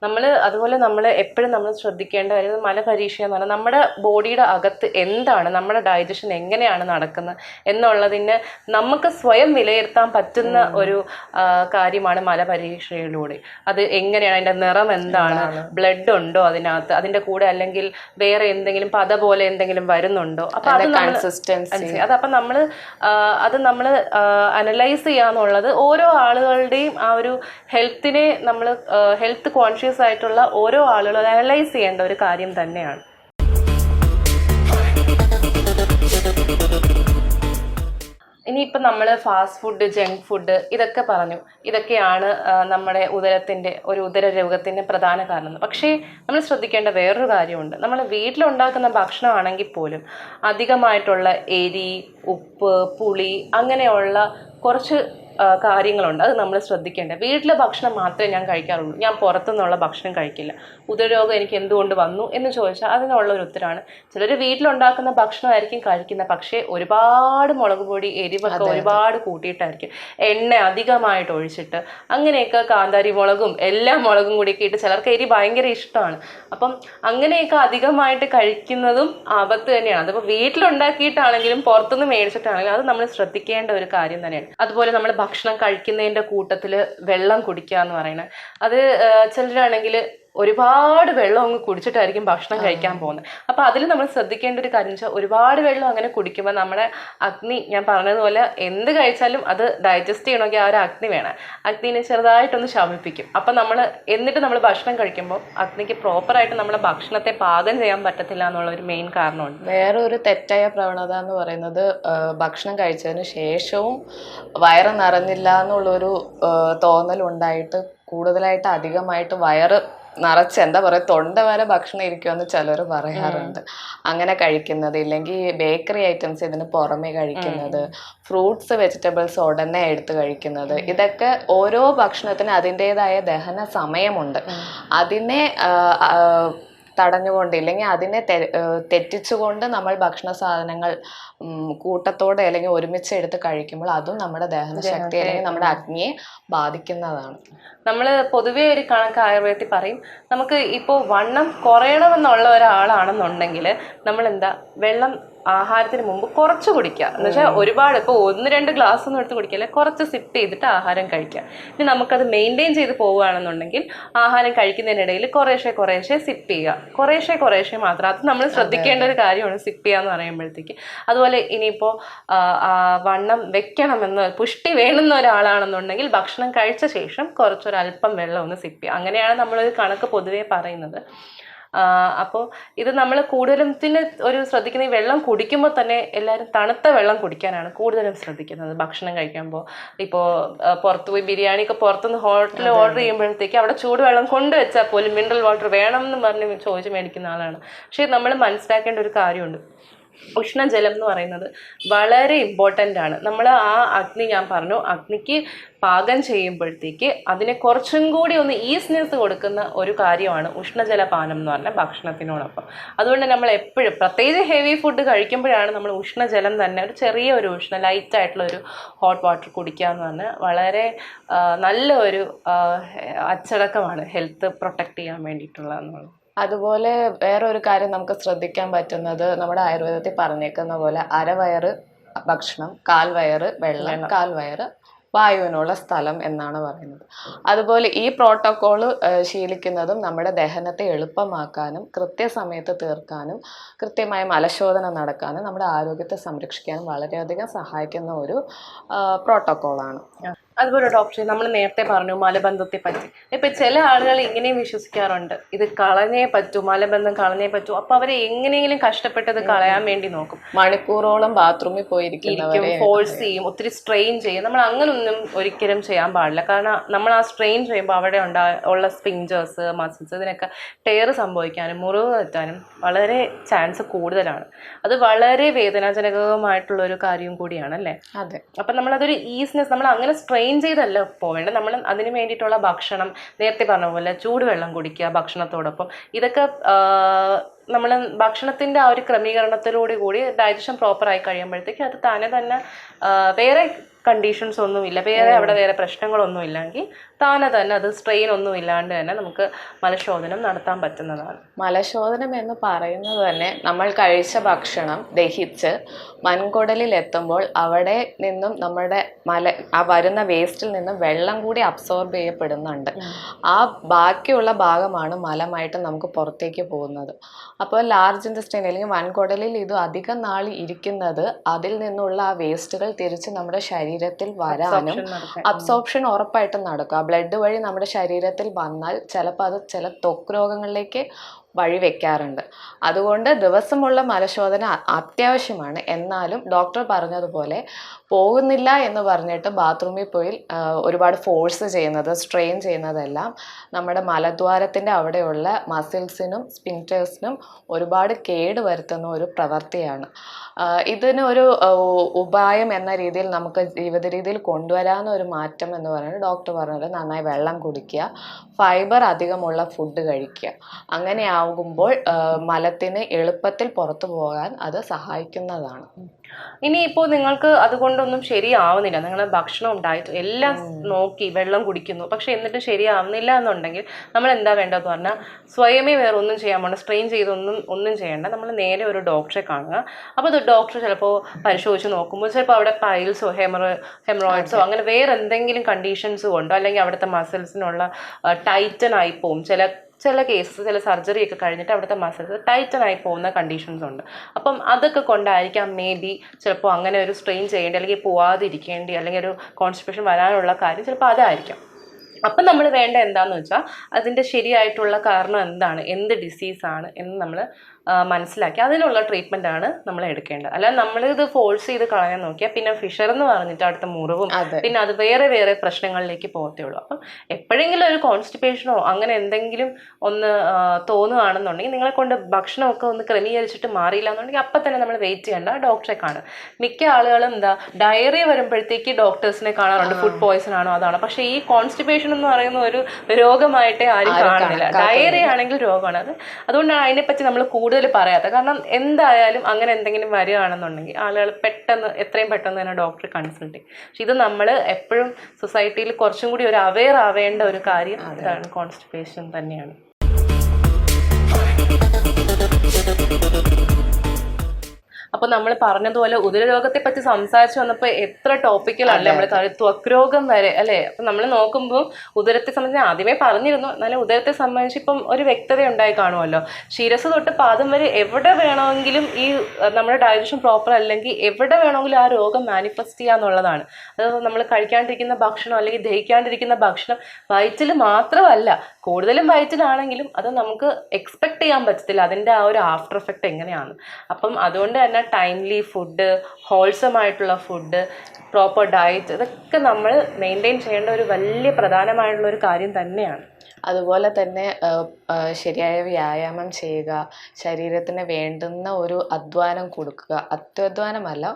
നമ്മൾ അതുപോലെ നമ്മൾ എപ്പോഴും നമ്മൾ ശ്രദ്ധിക്കേണ്ട കാര്യം മല പരീക്ഷ എന്ന് പറഞ്ഞാൽ നമ്മുടെ ബോഡിയുടെ അകത്ത് എന്താണ്? നമ്മുടെ ഡൈജഷൻ എങ്ങനെയാണ് നടക്കുന്നത് എന്നുള്ളതിന് നമുക്ക് സ്വയം വിലയിരുത്താൻ പറ്റുന്ന ഒരു കാര്യമാണ് മല പരീക്ഷയിലൂടെ. അത് എങ്ങനെയാണ്? അതിന്റെ നിറം എന്താണ്? ബ്ലഡ് ഉണ്ടോ അതിനകത്ത്? അതിന്റെ കൂടെ അല്ലെങ്കിൽ വേറെ എന്തെങ്കിലും പത പോലെ എന്തെങ്കിലും വരുന്നുണ്ടോ? അപ്പൊ അത് കൺസിസ്റ്റൻസി അത് അപ്പം നമ്മൾ അത് നമ്മൾ അനലൈസ് ചെയ്യാന്നുള്ളത് ഓരോ ആളുകളുടെയും ആ ഒരു ഹെൽത്തിനെ നമ്മൾ ഹെൽത്ത് കോൺഷ്യസ് ആയിട്ടുള്ള ഓരോ ആളുകളും അനലൈസ് ചെയ്യേണ്ട ഒരു കാര്യം തന്നെയാണ്. ഇനിയിപ്പോൾ നമ്മൾ ഫാസ്റ്റ് ഫുഡ് ജങ്ക് ഫുഡ് ഇതൊക്കെ പറഞ്ഞു. ഇതൊക്കെയാണ് നമ്മുടെ ഉദരത്തിന്റെ ഒരു ഉദര രോഗത്തിന്റെ പ്രധാന കാരണം. പക്ഷേ നമ്മൾ ശ്രദ്ധിക്കേണ്ട വേറൊരു കാര്യമുണ്ട്. നമ്മൾ വീട്ടിലുണ്ടാക്കുന്ന ഭക്ഷണമാണെങ്കിൽ പോലും അധികമായിട്ടുള്ള എരി ഉപ്പ് പുളി അങ്ങനെയുള്ള കുറച്ച് കാര്യങ്ങളുണ്ട്. അത് നമ്മൾ ശ്രദ്ധിക്കേണ്ടത് വീട്ടിലെ ഭക്ഷണം മാത്രമേ ഞാൻ കഴിക്കാറുള്ളൂ. ഞാൻ പുറത്തുനിന്നുള്ള ഭക്ഷണം കഴിക്കില്ല. ഉദരരോഗം എനിക്ക് എന്തുകൊണ്ട് വന്നു എന്ന് ചോദിച്ചാൽ അതിനുള്ള ഒരു ഉത്തരമാണ്. ചിലർ വീട്ടിലുണ്ടാക്കുന്ന ഭക്ഷണമായിരിക്കും കഴിക്കുന്നത്. പക്ഷേ ഒരുപാട് മുളക് പൊടി എരിവൊക്കെ ഒരുപാട് കൂട്ടിയിട്ടായിരിക്കും. എണ്ണ അധികമായിട്ട് ഒഴിച്ചിട്ട് അങ്ങനെയൊക്കെ കാന്താരി മുളകും എല്ലാ മുളകും കൂടിയൊക്കെ ഇട്ട് ചിലർക്ക് എരി ഭയങ്കര ഇഷ്ടമാണ്. അപ്പം അങ്ങനെയൊക്കെ അധികമായിട്ട് കഴിക്കുന്നതും ആപത്ത് തന്നെയാണ്. അതിപ്പോൾ വീട്ടിലുണ്ടാക്കിയിട്ടാണെങ്കിലും പുറത്തുനിന്ന് മേടിച്ചിട്ടാണെങ്കിലും അത് നമ്മൾ ശ്രദ്ധിക്കേണ്ട ഒരു കാര്യം തന്നെയാണ്. അതുപോലെ നമ്മൾ ഭക്ഷണം കഴിക്കുന്നതിന്റെ കൂട്ടത്തിൽ വെള്ളം കുടിക്കുക എന്ന് പറയുന്നത്. അത് ചിലരാണെങ്കിൽ ഒരുപാട് വെള്ളം അങ്ങ് കുടിച്ചിട്ടായിരിക്കും ഭക്ഷണം കഴിക്കാൻ പോകുന്നത്. അപ്പൊ അതിൽ നമ്മൾ ശ്രദ്ധിക്കേണ്ട ഒരു കാര്യം വെച്ചാൽ ഒരുപാട് വെള്ളം അങ്ങനെ കുടിക്കുമ്പോൾ നമ്മുടെ അഗ്നി ഞാൻ പറഞ്ഞതുപോലെ എന്ത് കഴിച്ചാലും അത് ഡൈജസ്റ്റ് ചെയ്യണമെങ്കിൽ ആ ഒരു അഗ്നി വേണം. അഗ്നിനെ ചെറുതായിട്ടൊന്ന് ശമിപ്പിക്കും. അപ്പം നമ്മൾ എന്നിട്ട് നമ്മൾ ഭക്ഷണം കഴിക്കുമ്പോൾ അഗ്നിക്ക് പ്രോപ്പറായിട്ട് നമ്മളെ ഭക്ഷണത്തെ പാകം ചെയ്യാൻ പറ്റത്തില്ല എന്നുള്ള ഒരു മെയിൻ കാരണമുണ്ട്. വേറെ ഒരു തെറ്റായ പ്രവണത എന്ന് പറയുന്നത് ഭക്ഷണം കഴിച്ചതിന് ശേഷവും വയറ് നിറഞ്ഞില്ല എന്നുള്ളൊരു തോന്നൽ തോന്നലുണ്ടായിട്ട് കൂടുതലായിട്ട് അധികമായിട്ട് വയറ് നിറച്ച് എന്താ പറയുക തൊണ്ട വരെ ഭക്ഷണം ഇരിക്കുമെന്ന് ചിലർ പറയാറുണ്ട്. അങ്ങനെ കഴിക്കുന്നത് ഇല്ലെങ്കിൽ ബേക്കറി ഐറ്റംസ് ഇതിന് പുറമെ കഴിക്കുന്നത് ഫ്രൂട്ട്സ് വെജിറ്റബിൾസ് ഉടനെ എടുത്ത് കഴിക്കുന്നത് ഇതൊക്കെ ഓരോ ഭക്ഷണത്തിന് അതിന്റെതായ ദഹന സമയമുണ്ട്. അതിനെ തടഞ്ഞുകൊണ്ട് ഇല്ലെങ്കിൽ അതിനെ തെ- തെറ്റിച്ചുകൊണ്ട് നമ്മൾ ഭക്ഷണ സാധനങ്ങൾ കൂട്ടത്തോടെ അല്ലെങ്കിൽ ഒരുമിച്ച് എടുത്ത് കഴിക്കുമ്പോൾ അതും നമ്മുടെ ദഹനശക്തി അല്ലെങ്കിൽ നമ്മുടെ അഗ്നിയെ ബാധിക്കുന്നതാണ്. നമ്മൾ പൊതുവേ ഒരു കണക്ക് ആയുർവേദത്തിൽ പറയും നമുക്ക് ഇപ്പോൾ വണ്ണം കുറയണമെന്നുള്ള ഒരാളാണെന്നുണ്ടെങ്കിൽ നമ്മൾ എന്താ വെള്ളം ആഹാരത്തിന് മുമ്പ് കുറച്ച് കുടിക്കുക. എന്ന് വെച്ചാൽ ഒരുപാട് ഇപ്പോൾ ഒന്ന് രണ്ട് ഗ്ലാസ് ഒന്നും എടുത്ത് കുടിക്കില്ല കുറച്ച് സിപ്പ് ചെയ്തിട്ട് ആഹാരം കഴിക്കുക. ഇനി നമുക്കത് മെയിന്റെയിൻ ചെയ്ത് പോവുകയാണെന്നുണ്ടെങ്കിൽ ആഹാരം കഴിക്കുന്നതിനിടയിൽ കുറേശ്ശെ കുറേശ്ശെ സിപ്പ് ചെയ്യുക. കുറേശ്ശെ കുറേശ്ശെ മാത്രം. അത് നമ്മൾ ശ്രദ്ധിക്കേണ്ട ഒരു കാര്യമാണ് സിപ്പ് ചെയ്യുക എന്ന് പറയുമ്പോഴത്തേക്ക്. അതുപോലെ ഇനിയിപ്പോൾ വണ്ണം വെക്കണമെന്ന് പുഷ്ടി വേണമെന്ന ഒരാളാണെന്നുണ്ടെങ്കിൽ ഭക്ഷണം കഴിച്ച ശേഷം കുറച്ചൊരല്പം വെള്ളം ഒന്ന് സിപ്പ് ചെയ്യുക. അങ്ങനെയാണ് നമ്മളൊരു കണക്ക് പൊതുവേ പറയുന്നത്. അപ്പോൾ ഇത് നമ്മൾ കൂടുതലും പിന്നെ ഒരു ശ്രദ്ധിക്കുന്ന ഈ വെള്ളം കുടിക്കുമ്പോൾ തന്നെ എല്ലാവരും തണുത്ത വെള്ളം കുടിക്കാനാണ് കൂടുതലും ശ്രദ്ധിക്കുന്നത് ഭക്ഷണം കഴിക്കുമ്പോൾ ഇപ്പോൾ പുറത്ത് പോയി ബിരിയാണി ഒക്കെ പുറത്തുനിന്ന് ഹോട്ടലിൽ ഓർഡർ ചെയ്യുമ്പോഴത്തേക്ക് അവിടെ ചൂടുവെള്ളം കൊണ്ടുവച്ചാൽ പോലും മിനറൽ വാട്ടർ വേണം എന്ന് പറഞ്ഞ് ചോദിച്ച് മേടിക്കുന്ന ആളാണ്. പക്ഷേ നമ്മൾ മനസ്സിലാക്കേണ്ട ഒരു കാര്യമുണ്ട്. ഉഷ്ണജലം എന്ന് പറയുന്നത് വളരെ ഇമ്പോർട്ടന്റ് ആണ്. നമ്മൾ ആ അഗ്നി ഞാൻ പറഞ്ഞു അഗ്നിക്ക് പാകം ചെയ്യുമ്പോഴത്തേക്ക് അതിനെ കുറച്ചും കൂടി ഒന്ന് ഈസ്നെസ് കൊടുക്കുന്ന ഒരു കാര്യമാണ് ഉഷ്ണജലപാനം എന്ന് പറഞ്ഞാൽ ഭക്ഷണത്തിനോടൊപ്പം. അതുകൊണ്ട് നമ്മൾ എപ്പോഴും പ്രത്യേകിച്ച് ഹെവി ഫുഡ് കഴിക്കുമ്പോഴാണ് നമ്മൾ ഉഷ്ണജലം തന്നെ ഒരു ചെറിയ ഒരു ഉഷ്ണ ലൈറ്റ് ആയിട്ടുള്ള ഒരു ഹോട്ട് വാട്ടർ കുടിക്കുക എന്ന് പറഞ്ഞാൽ വളരെ നല്ല ഒരു അച്ചടക്കമാണ് ഹെൽത്ത് പ്രൊട്ടക്റ്റ് ചെയ്യാൻ വേണ്ടിയിട്ടുള്ളതെന്നുള്ളത് അതുപോലെ വേറൊരു കാര്യം നമുക്ക് ശ്രദ്ധിക്കാൻ പറ്റുന്നത് നമ്മുടെ ആയുർവേദത്തിൽ പറഞ്ഞേക്കുന്ന പോലെ അരവയറ് ഭക്ഷണം കാൽവയറ് വെള്ളം കാൽവയറ് വായുവിനുള്ള സ്ഥലം എന്നാണ് പറയുന്നത്. അതുപോലെ ഈ പ്രോട്ടോക്കോൾ ശീലിക്കുന്നതും നമ്മുടെ ദഹനത്തെ എളുപ്പമാക്കാനും കൃത്യസമയത്ത് തീർക്കാനും കൃത്യമായ മലശോധന നടക്കാനും നമ്മുടെ ആരോഗ്യത്തെ സംരക്ഷിക്കാനും വളരെയധികം സഹായിക്കുന്ന ഒരു പ്രോട്ടോക്കോളാണ് അതുപോലെ ഡോക്ടറെ നമ്മൾ നേരത്തെ പറഞ്ഞു മലബന്ധത്തെ പറ്റി. ഇപ്പം ചില ആളുകൾ ഇങ്ങനെയും വിശ്വസിക്കാറുണ്ട്. ഇത് കളഞ്ഞേ പറ്റൂ മലബന്ധം കളഞ്ഞേ പറ്റൂ. അപ്പൊ അവരെ എങ്ങനെയെങ്കിലും കഷ്ടപ്പെട്ടത് കളയാൻ വേണ്ടി നോക്കും. മണിക്കൂറോളം ബാത്റൂമിൽ പോയിരിക്കും ഫോഴ്സ് ചെയ്യും ഒത്തിരി സ്ട്രെയിൻ ചെയ്യും. നമ്മൾ അങ്ങനൊന്നും ഒരിക്കലും ചെയ്യാൻ പാടില്ല. കാരണം നമ്മൾ ആ സ്ട്രെയിൻ ചെയ്യുമ്പോൾ അവിടെ ഉണ്ടാ ഉള്ള സ്പിഞ്ചേഴ്സ് മസിൽസ് ഇതിനൊക്കെ ടയർ സംഭവിക്കാനും മുറിവ് തെറ്റാനും വളരെ ചാൻസ് കൂടുതലാണ്. അത് വളരെ വേദനാജനകമായിട്ടുള്ള ഒരു കാര്യം കൂടിയാണ് അല്ലേ അതെ. അപ്പം നമ്മളതൊരു ഈസിനെസ് നമ്മൾ അങ്ങനെ സ്ട്രെയിൻ ചെയ്തല്ല. പോവേണ്ട നമ്മൾ അതിന് വേണ്ടിയിട്ടുള്ള ഭക്ഷണം നേരത്തെ പറഞ്ഞ പോലെ ചൂടുവെള്ളം കുടിക്കുക ഭക്ഷണത്തോടൊപ്പം. ഇതൊക്കെ നമ്മൾ ഭക്ഷണത്തിന്റെ ആ ഒരു ക്രമീകരണത്തിലൂടെ കൂടി ഡൈജഷൻ പ്രോപ്പറായി കഴിയുമ്പോഴത്തേക്ക് അത് താനെ തന്നെ വേറെ കണ്ടീഷൻസ് ഒന്നുമില്ല. വേറെ അവിടെ വേറെ പ്രശ്നങ്ങളൊന്നും ഇല്ലെങ്കിൽ താനെ തന്നെ അത് സ്ട്രെയിൻ ഒന്നും ഇല്ലാണ്ട് തന്നെ നമുക്ക് മലശോധനം നടത്താൻ പറ്റുന്നതാണ്. മലശോധനം എന്ന് പറയുന്നത് തന്നെ നമ്മൾ കഴിച്ച ഭക്ഷണം ദഹിച്ച് വൻകുടലിൽ എത്തുമ്പോൾ അവിടെ നിന്നും നമ്മുടെ മല ആ വരുന്ന വേസ്റ്റിൽ നിന്നും വെള്ളം കൂടി അബ്സോർബ് ചെയ്യപ്പെടുന്നുണ്ട്. ആ ബാക്കിയുള്ള ഭാഗമാണ് മലമായിട്ട് നമുക്ക് പുറത്തേക്ക് പോകുന്നത്. അപ്പോൾ ലാർജ് ഇൻഡസ്ട്രീൻ അല്ലെങ്കിൽ വൻകുടലിൽ ഇത് അധികം നാൾ ഇരിക്കുന്നത് അതിൽ നിന്നുള്ള ആ വേസ്റ്റുകൾ തിരിച്ച് നമ്മുടെ ശരീരത്തിൽ വരാനും. അബ്സോർപ്ഷൻ ഉറപ്പായിട്ടും നടക്കുക ബ്ലഡ് വഴി നമ്മുടെ ശരീരത്തിൽ വന്നാൽ ചിലപ്പോൾ അത് ചില ത്വക്ക് രോഗങ്ങളിലേക്ക് വഴി വെക്കാറുണ്ട്. അതുകൊണ്ട് ദിവസമുള്ള മലശോധന അത്യാവശ്യമാണ്. എന്നാലും ഡോക്ടർ പറഞ്ഞതുപോലെ പോകുന്നില്ല എന്ന് പറഞ്ഞിട്ട് ബാത്റൂമിൽ പോയി ഒരുപാട് ഫോഴ്സ് ചെയ്യുന്നത് സ്ട്രെയിൻ ചെയ്യുന്നതെല്ലാം നമ്മുടെ മലദ്വാരത്തിന്റെ അവിടെയുള്ള മസിൽസിനും സ്പിന്റേഴ്സിനും ഒരുപാട് കേട് വരുത്തുന്ന ഒരു പ്രവൃത്തിയാണ് ഇതിനൊരു ഇതിന് ഒരു ഉപായം എന്ന രീതിയിൽ നമുക്ക് ജീവിത രീതിയിൽ കൊണ്ടുവരാവുന്ന ഒരു മാറ്റം എന്ന് പറയുന്നത് ഡോക്ടർ പറഞ്ഞത് നന്നായി വെള്ളം കുടിക്കുക ഫൈബർ അധികമുള്ള ഫുഡ് കഴിക്കുക. അങ്ങനെ ആ, മലത്തിന് എളുപ്പത്തിൽ പുറത്തു പോകാൻ അത് സഹായിക്കുന്നതാണ്. ഇനിയിപ്പോ നിങ്ങൾക്ക് അതുകൊണ്ടൊന്നും ശരിയാവുന്നില്ല. നിങ്ങൾ ഭക്ഷണം ഉണ്ടായിട്ട് എല്ലാം നോക്കി വെള്ളം കുടിക്കുന്നു. പക്ഷെ എന്നിട്ട് ശരിയാവുന്നില്ല എന്നുണ്ടെങ്കിൽ നമ്മൾ എന്താ വേണ്ടതെന്ന് പറഞ്ഞാൽ സ്വയമേ വേറെ ഒന്നും ചെയ്യാൻ പോകണം സ്ട്രെയിൻ ചെയ്തൊന്നും ഒന്നും ചെയ്യേണ്ട. നമ്മൾ നേരെ ഒരു ഡോക്ടറെ കാണുക. അപ്പോൾ അത് ഡോക്ടർ ചിലപ്പോൾ പരിശോധിച്ച് നോക്കുമ്പോൾ ചിലപ്പോൾ അവിടെ പൈൽസോ ഹെമറോ ഹെമറോയിഡ്സോ അങ്ങനെ വേറെ എന്തെങ്കിലും കണ്ടീഷൻസ് ഉണ്ടോ? അല്ലെങ്കിൽ അവിടുത്തെ മസിൽസിനുള്ള ടൈറ്റൻ ആയി പോവും. ചില ചില കേസസ് ചില സർജറി ഒക്കെ കഴിഞ്ഞിട്ട് അവിടുത്തെ മസിൽസ് ടൈറ്റൻ ആയി പോകുന്ന കണ്ടീഷൻസ് ഉണ്ട്. അപ്പം അതൊക്കെ കൊണ്ടായിരിക്കാം മേ ബി ചിലപ്പോൾ അങ്ങനെ ഒരു സ്ട്രെയിൻ ചെയ്യേണ്ടി അല്ലെങ്കിൽ പോവാതിരിക്കേണ്ടി അല്ലെങ്കിൽ ഒരു കോൺസ്റ്റിപ്പേഷൻ വരാനുള്ള കാര്യം ചിലപ്പോൾ അതായിരിക്കാം. അപ്പം നമ്മൾ വേണ്ട എന്താണെന്ന് വെച്ചാൽ അതിന്റെ ശരിയായിട്ടുള്ള കാരണം എന്താണ് എന്ത് ഡിസീസാണ് എന്ന് നമ്മൾ മനസ്സിലാക്കി. അതിനുള്ള ട്രീറ്റ്മെന്റ് ആണ് നമ്മൾ എടുക്കേണ്ടത്. അല്ല നമ്മൾ ഇത് ഫോഴ്സ് ചെയ്ത് കളയാൻ നോക്കിയാൽ പിന്നെ ഫിഷർ എന്ന് പറഞ്ഞിട്ട് അടുത്ത മുറിവും പിന്നെ അത് വേറെ വേറെ പ്രശ്നങ്ങളിലേക്ക് പോകത്തേ ഉള്ളൂ. അപ്പം എപ്പോഴെങ്കിലും ഒരു കോൺസ്റ്റിപ്പേഷനോ അങ്ങനെ എന്തെങ്കിലും ഒന്ന് തോന്നുകയാണെന്നുണ്ടെങ്കിൽ നിങ്ങളെ കൊണ്ട് ഭക്ഷണമൊക്കെ ഒന്ന് ക്രമീകരിച്ചിട്ട് മാറിയില്ല എന്നുണ്ടെങ്കിൽ അപ്പം തന്നെ നമ്മൾ വെയിറ്റ് ചെയ്യേണ്ട. ഡോക്ടറെ കാണും മിക്ക ആളുകളും എന്താ ഡയറിയ വരുമ്പോഴത്തേക്ക് ഡോക്ടേഴ്സിനെ കാണാറുണ്ട്. ഫുഡ് പോയ്സൺ ആണോ അതാണോ. പക്ഷേ ഈ കോൺസ്റ്റിപ്പേഷൻ എന്ന് പറയുന്ന ഒരു രോഗമായിട്ടേ ആരും കാണുന്നില്ല. ഡയറി ആണെങ്കിൽ രോഗമാണ്. അത് അതുകൊണ്ടാണ് അതിനെപ്പറ്റി നമ്മൾ കൂടുതൽ പറയാത്തത് കാരണം എന്തായാലും അങ്ങനെ എന്തെങ്കിലും വരികയാണെന്നുണ്ടെങ്കിൽ ആളുകൾ പെട്ടെന്ന് എത്രയും പെട്ടെന്ന് തന്നെ ഡോക്ടറെ കൺസൾട്ട് ചെയ്യും. പക്ഷെ ഇത് നമ്മൾ എപ്പോഴും സൊസൈറ്റിയിൽ കുറച്ചും കൂടി ഒരു അവെയർ ആവേണ്ട ഒരു കാര്യം അതാണ് കോൺസ്റ്റിപ്പേഷൻ തന്നെയാണ്. അപ്പൊ നമ്മൾ പറഞ്ഞതുപോലെ ഉദരരോഗത്തെ പറ്റി സംസാരിച്ചു വന്നപ്പോൾ എത്ര ടോപ്പിക്കലല്ലേ നമ്മൾ ത്വക്ക് രോഗം വരെ അല്ലെ? അപ്പൊ നമ്മൾ നോക്കുമ്പോൾ ഉദരത്തെ സംബന്ധിച്ച് ആദ്യമേ പറഞ്ഞിരുന്നു. എന്നാലും ഉദരത്തെ സംബന്ധിച്ച് ഇപ്പം ഒരു വ്യക്തത ഉണ്ടായി കാണുമല്ലോ. ശിരസ് തൊട്ട് പാദം വരെ എവിടെ വേണമെങ്കിലും ഈ നമ്മുടെ ഡയജഷൻ പ്രോപ്പർ അല്ലെങ്കിൽ എവിടെ വേണമെങ്കിലും ആ രോഗം മാനിഫെസ്റ്റ് ചെയ്യാന്നുള്ളതാണ് അത് നമ്മൾ കഴിക്കാണ്ടിരിക്കുന്ന ഭക്ഷണം അല്ലെങ്കിൽ ദഹിക്കാണ്ടിരിക്കുന്ന ഭക്ഷണം വയറ്റിൽ മാത്രമല്ല കൂടുതലും വയറ്റിലാണെങ്കിലും അത് നമുക്ക് എക്സ്പെക്ട് ചെയ്യാൻ പറ്റത്തില്ല. അതിന്റെ ആ ഒരു ആഫ്റ്റർ എഫക്റ്റ് എങ്ങനെയാണ്? അപ്പം അതുകൊണ്ട് തന്നെ ടൈംലി ഫുഡ് ഹോൾസം ആയിട്ടുള്ള ഫുഡ് പ്രോപ്പർ ഡയറ്റ് ഇതൊക്കെ നമ്മൾ മെയിന്റെയിൻ ചെയ്യേണ്ട ഒരു വലിയ പ്രധാനമായിട്ടുള്ള ഒരു കാര്യം തന്നെയാണ്. അതുപോലെ തന്നെ ശരിയായ വ്യായാമം ചെയ്യുക ശരീരത്തിന് വേണ്ടുന്ന ഒരു അധ്വാനം കൊടുക്കുക. അത്യധ്വാനമല്ല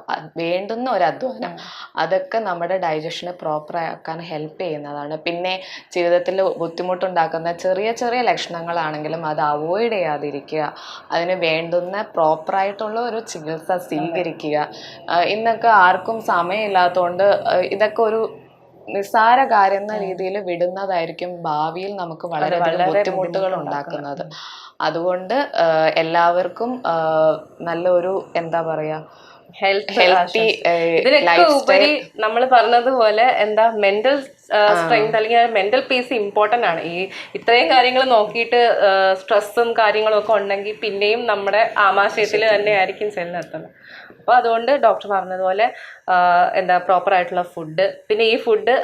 വേണ്ടുന്ന ഒരു അധ്വാനം. അതൊക്കെ നമ്മുടെ ഡൈജഷനെ പ്രോപ്പർ ആക്കാൻ ഹെൽപ്പ് ചെയ്യുന്നതാണ്. പിന്നെ ജീവിതത്തിൽ ബുദ്ധിമുട്ടുണ്ടാക്കുന്ന ചെറിയ ചെറിയ ലക്ഷണങ്ങളാണെങ്കിലും അത് അവോയ്ഡ് ചെയ്യാതിരിക്കുക. അതിന് വേണ്ടുന്ന പ്രോപ്പറായിട്ടുള്ള ഒരു ചികിത്സ സ്വീകരിക്കുക. ഇന്നൊക്കെ ആർക്കും സമയമില്ലാത്തതുകൊണ്ട് ഇതൊക്കെ ഒരു നിസ്സാര കാര്യം എന്ന രീതിയിൽ വിടുന്നതായിരിക്കും ഭാവിയിൽ നമുക്ക് വളരെ വളരെ ബുദ്ധിമുട്ടുകൾ ഉണ്ടാക്കുന്നത്. അതുകൊണ്ട് എല്ലാവർക്കും നല്ലൊരു എന്താ പറയാ ഹെൽത്തി ഇതിനൊക്കെ ഉപരി നമ്മൾ പറഞ്ഞതുപോലെ എന്താ മെന്റൽ സ്ട്രെങ്ത് അല്ലെങ്കിൽ മെന്റൽ പീസ് ഇമ്പോർട്ടന്റ് ആണ്. ഈ ഇത്രയും കാര്യങ്ങൾ നോക്കിയിട്ട് സ്ട്രെസ്സും കാര്യങ്ങളും ഒക്കെ ഉണ്ടെങ്കിൽ പിന്നെയും നമ്മുടെ ആമാശയത്തിൽ തന്നെ ആയിരിക്കും ചെന്നെത്തുന്നത് അപ്പോൾ അതുകൊണ്ട് ഡോക്ടർ പറഞ്ഞതുപോലെ എന്താ പ്രോപ്പർ ആയിട്ടുള്ള ഫുഡ് പിന്നെ ഈ ഫുഡ്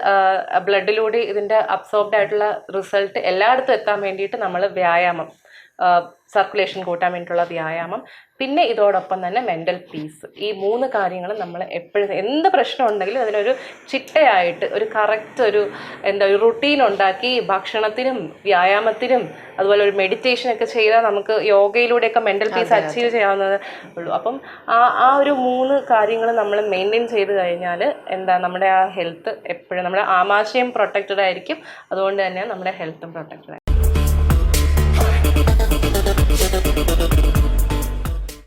ബ്ലഡിലൂടെ ഇതിന്റെ അബ്സോർബ്ഡ് ആയിട്ടുള്ള റിസൾട്ട് എല്ലായിടത്തും എത്താൻ വേണ്ടിയിട്ട് നമ്മൾ വ്യായാമം. സർക്കുലേഷൻ കൂട്ടാൻ വേണ്ടിയിട്ടുള്ള വ്യായാമം. പിന്നെ ഇതോടൊപ്പം തന്നെ മെന്റൽ പീസ് ഈ മൂന്ന് കാര്യങ്ങൾ നമ്മൾ എപ്പോഴും എന്ത് പ്രശ്നം ഉണ്ടെങ്കിലും അതിനൊരു ചിട്ടയായിട്ട് ഒരു കറക്റ്റ് ഒരു എന്താ ഒരു റുട്ടീൻ ഉണ്ടാക്കി ഭക്ഷണത്തിനും വ്യായാമത്തിനും അതുപോലെ ഒരു മെഡിറ്റേഷൻ ഒക്കെ ചെയ്താൽ നമുക്ക് യോഗയിലൂടെയൊക്കെ മെന്റൽ പീസ് അച്ചീവ് ചെയ്യാവുന്നത് ഉള്ളൂ. അപ്പം ആ ആ ഒരു മൂന്ന് കാര്യങ്ങൾ നമ്മൾ മെയിന്റെയിൻ ചെയ്ത് കഴിഞ്ഞാൽ എന്താ നമ്മുടെ ആ ഹെൽത്ത് എപ്പോഴും നമ്മുടെ ആമാശയം പ്രൊട്ടക്റ്റഡ് ആയിരിക്കും. അതുകൊണ്ട് തന്നെ നമ്മുടെ ഹെൽത്തും പ്രൊട്ടക്റ്റഡ് ആയിരിക്കും. Adiós.